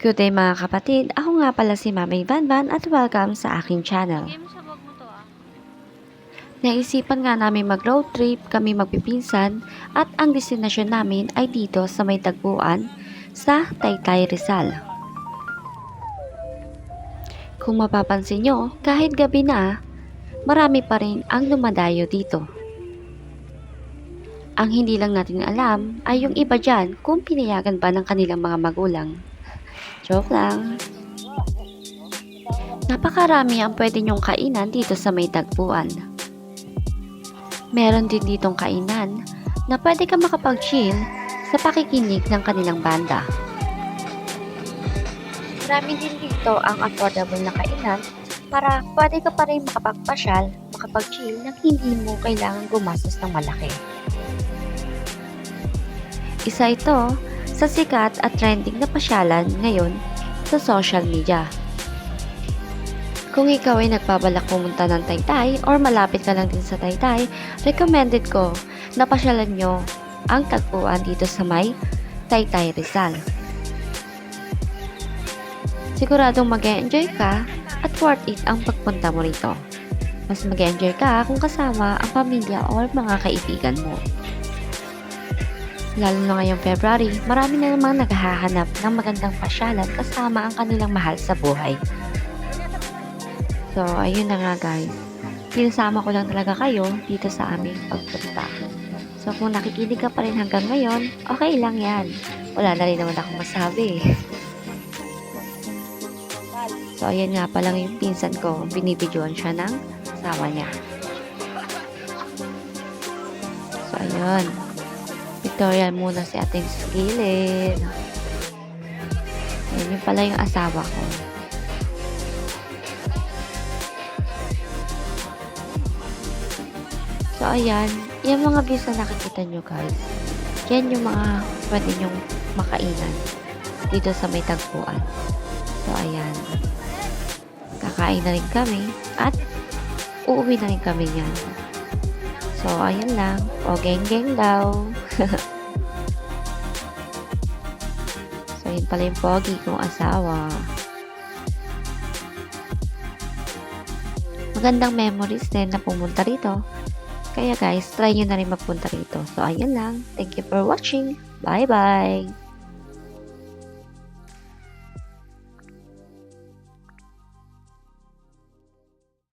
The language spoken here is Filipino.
Good day mga kapatid, ako nga pala si Mamay Banban at welcome sa aking channel. Ah. Naisipan nga namin mag road trip, kami magpipinsan at ang destinasyon namin ay dito sa may tagpuan sa Taytay Rizal. Kung mapapansin nyo, kahit gabi na, marami pa rin ang lumadayo dito. Ang hindi lang natin alam ay yung iba dyan kung pinayagan ba ng kanilang mga magulang. Joke lang. Napakarami ang pwede nyong kainan dito sa may tagpuan. Meron din ditong kainan na pwede ka makapag-chill sa pakikinig ng kanilang banda. Marami din dito ang affordable na kainan para pwede ka pa rin makapagpasyal, makapag-chill nang hindi mo kailangan gumastos ng malaki. Isa ito sa sikat at trending na pasyalan ngayon sa social media. Kung ikaw ay nagbabalak pumunta ng Taytay or malapit ka lang din sa Taytay, recommended ko na pasyalan nyo ang tagpuan dito sa may Taytay Rizal. Siguradong mag enjoy ka at worth it ang pagpunta mo rito. Mas mag enjoy ka kung kasama ang pamilya or mga kaibigan mo. Lalo na ngayong February, marami na namang naghahanap ng magandang pasyalan kasama ang kanilang mahal sa buhay. So, ayun na nga guys. Sinasama ko lang talaga kayo dito sa aming pagpunta. So, kung nakikinig ka pa rin hanggang ngayon, okay lang yan. Wala na rin naman akong masabi. So, ayan nga pa lang yung pinsan ko. Binibidyoan siya ng asawa niya. So, ayun. Pictorial muna si ating sa gilid. Ayan, yun pala yung asawa ko. So, ayan. Yung mga views na nakikita nyo, guys. Yan yung mga pwede nyong makainan dito sa may tagpuan. So, ayan. Kakain na rin kami at uuwi na rin kami yan. So, ayun lang. O, geng-geng daw. so, yun pala yung pogi kong asawa. Magandang memories din na pumunta rito. Kaya guys, try nyo na rin magpunta rito. So, ayun lang. Thank you for watching. Bye-bye!